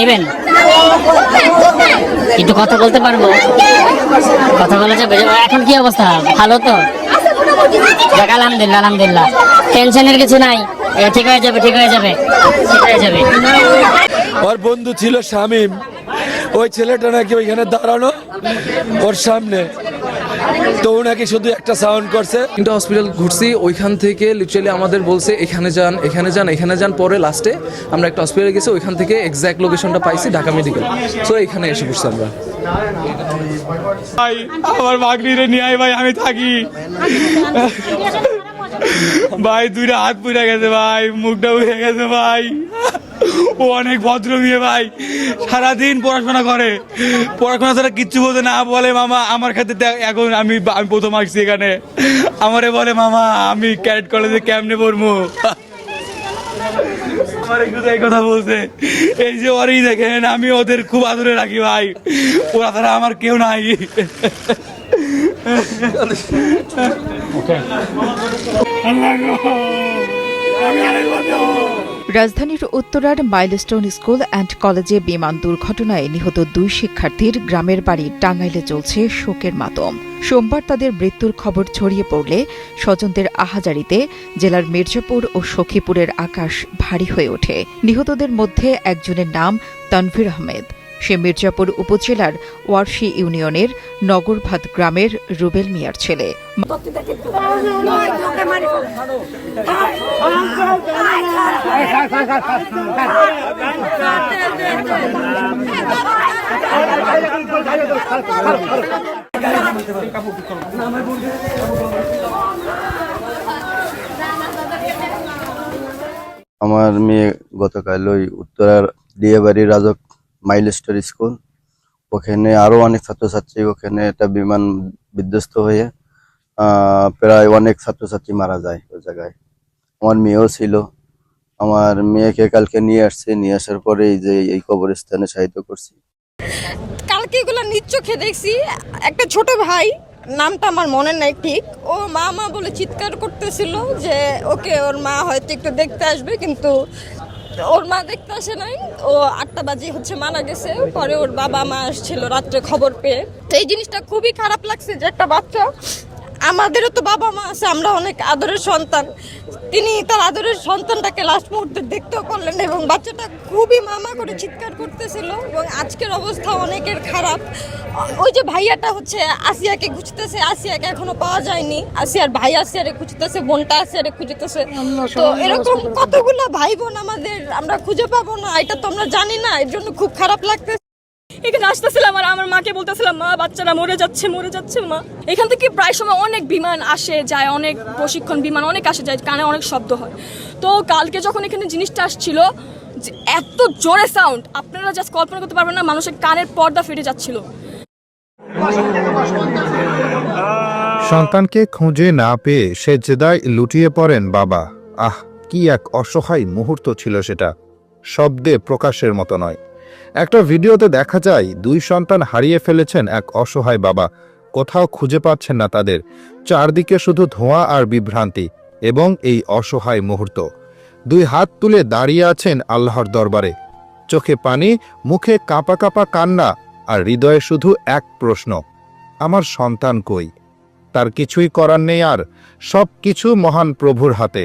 নেবেন? কিন্তু কথা বলতে পারব? কথা বলা যাবে? এখন কি অবস্থা? ভালো তো? আলহামদুলিল্লাহ আলহামদুলিল্লাহ। টেনশনের কিছু নাই। ঠিক হয়ে যাবে, ঠিক হয়ে যাবে, ঠিক হয়ে যাবে। ওর বন্ধু ছিল শামিম। ওই ছেলেটা নাকি ওইখানে দাঁড়ানো? ওর সামনে। তো ও নাকি শুধু একটা সাউন্ড করছে। তিনটা হসপিটাল ঘুরছি ওইখান থেকে লিটারালি আমাদের বলছে এখানে যান এখানে যান এখানে যান। পরে লাস্টে আমরা একটা হসপিটালে গেছি ওইখান থেকে এক্স্যাক্ট লোকেশনটা পাইছি ঢাকা মেডিকেল সো এখানে এসে পড়ছি আমরা। ভাই আমার মাগরিরে নিয়ে আয় ভাই আমি থাকি। ভাই দুইটা হাত পুড়ে গেছে ভাই মুখটা উড়ে গেছে ভাই। ও অনেক ভদ্র মেয়ে ভাই। সারাদিন পড়াশোনা করে। পড়াশোনা ছাড়া কিচ্ছু বলতে না। বলে মামা আমার ক্ষেত্রে এখন আমি আমি প্রথম আসছি এখানে। আমারে বলে মামা আমি ক্যারেট কলেজে কেমনে পড়ব? আমার শুধু এই কথা বলছে। এই যে ওরই দেখেন আমি ওদের খুব আদরে রাখি ভাই। ওরা ছাড়া আমার কেউ নাই। রাজধানীর উত্তরার মাইলস্টোন স্কুল অ্যান্ড কলেজে বিমান দুর্ঘটনায় নিহত দুই শিক্ষার্থীর গ্রামের বাড়ি টাঙ্গাইলে চলছে শোকের মাতম। সোমবার তাদের মৃত্যুর খবর ছড়িয়ে পড়লে স্বজনদের আহাজারিতে জেলার মির্জাপুর ও সখীপুরের আকাশ ভারী হয়ে ওঠে। নিহতদের মধ্যে একজনের নাম তানভীর আহমেদ। সে মির্জাপুর উপজেলার ওয়ারশি ইউনিয়নের নগরভাত গ্রামের রুবেল মিয়ার ছেলে। আমার মেয়ে গতকাল ওই উত্তরার Diabari Rajuk Milestone school. ওখানে আরও অনেক ছাত্রছাত্রী ওখানে একটা বিমান বিধ্বস্ত হয়ে প্রায় অনেক ছাত্রছাত্রী মারা যায় ওই জায়গায়। আমার মেয়েও ছিল। আমার মেয়েকে কালকে নিয়ে আসছে। নিয়ে আসার পরে এই যে এই কবরস্থানে সাহিত্য করছি। কালকে এগুলো নিজ চোখে দেখছি। একটা ছোট ভাই, নামটা আমার মনে নাই ঠিক। ও মা মা বলে চিৎকার করতেছিল যে ওকে ওর মা হয়তো একটু দেখতে আসবে, কিন্তু ওর মা দেখতে আসে নাই। ও আটটা বাজে হচ্ছে মারা গেছে। পরে ওর বাবা মা আসছিল রাত্রে খবর পেয়ে। তো এই জিনিসটা খুবই খারাপ লাগছে যে একটা বাচ্চা আমাদেরও তো বাবা মা আছে আমরা অনেক আদরের সন্তান। তিনি তার আদরের সন্তানটাকে লাস্ট মুহূর্তে দেখতেও পারলেন না এবং বাচ্চাটা খুবই মামা করে চিৎকার করতেছিল এবং আজকের অবস্থা অনেকের খারাপ। ওই যে ভাইয়াটা হচ্ছে আসিয়াকে খুঁজতেছে আসিয়াকে এখনও পাওয়া যায়নি। আসিয়ার ভাই আসিয়ারে খুঁজতেছে বোনটা আসিয়ারে খুঁজতেছে। তো এরকম কতগুলো ভাই বোন আমাদের আমরা খুঁজে পাবো না এটা তো আমরা জানি না এর জন্য খুব খারাপ লাগতেছে। আসতেছিলাম আর আমার মাকে বলতেছিলাম, মা, বাচ্চারা মরে যাচ্ছে মরে যাচ্ছে, মা। এখান থেকে প্রায় সময় অনেক বিমান আসে, যায়, অনেক প্রশিক্ষণ বিমান অনেক আসে, যায়, কানে অনেক শব্দ হয়। তো কালকে যখন এখানে জিনিসটা আসছিল এত জোরে সাউন্ড আপনারা জাস্ট কল্পনা করতে পারবেন না, মানুষের কানের পর্দা ফেটে যাচ্ছিল। সন্তানকে খুঁজে না পেয়ে সে জেদায় লুটিয়ে পড়েন বাবা। আহ, কি এক অসহায় মুহূর্ত ছিল সেটা। শব্দে প্রকাশের মতো নয়। একটা ভিডিওতে দেখা যায় দুই সন্তান হারিয়ে ফেলেছেন এক অসহায় বাবা। কোথাও খুঁজে পাচ্ছেন না তাদের। চারদিকে শুধু ধোঁয়া আর বিভ্রান্তি এবং এই অসহায় মুহূর্ত। দুই হাত তুলে দাঁড়িয়ে আছেন আল্লাহর দরবারে। চোখে পানি, মুখে কাঁপা কাঁপা কান্না আর হৃদয়ে শুধু এক প্রশ্ন, আমার সন্তান কই? তার কিছুই করার নেই আর সব কিছু মহান প্রভুর হাতে।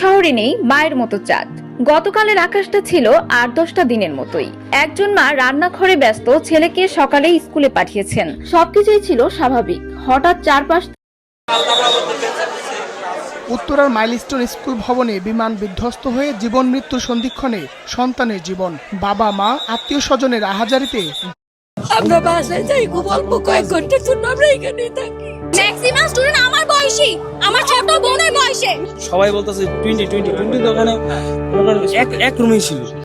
শহরে নেই মায়ের মতো চাঁদ। গতকালের আকাশটা ছিল আট দশটা দিনের মতোই। একজন মা রান্নাঘরে ব্যস্ত ছেলেকে সকালে স্কুলে পাঠিয়েছেন। সবকিছুই ছিল স্বাভাবিক। হঠাৎ চারপাশ উত্তরার মাইলস্টোন স্কুল ভবনে বিমান বিধ্বস্ত হয়ে জীবন মৃত্যুর সন্ধিক্ষণে সন্তানের জীবন। বাবা, মা আত্মীয় স্বজনের আহাজারিতে আমরা বাসায় যাই খুব অল্প কয়েক ঘণ্টার জন্য আমরা এখানেই থাকি। ম্যাক্সিমাম স্টুডেন্ট আমার বয়সী। আমার ছোট বোনের বয়সে। সবাই বলতেছে টোয়েন্টি টোয়েন্টি টোয়েন্টি দোকানে এক এক রুমেই ছিল।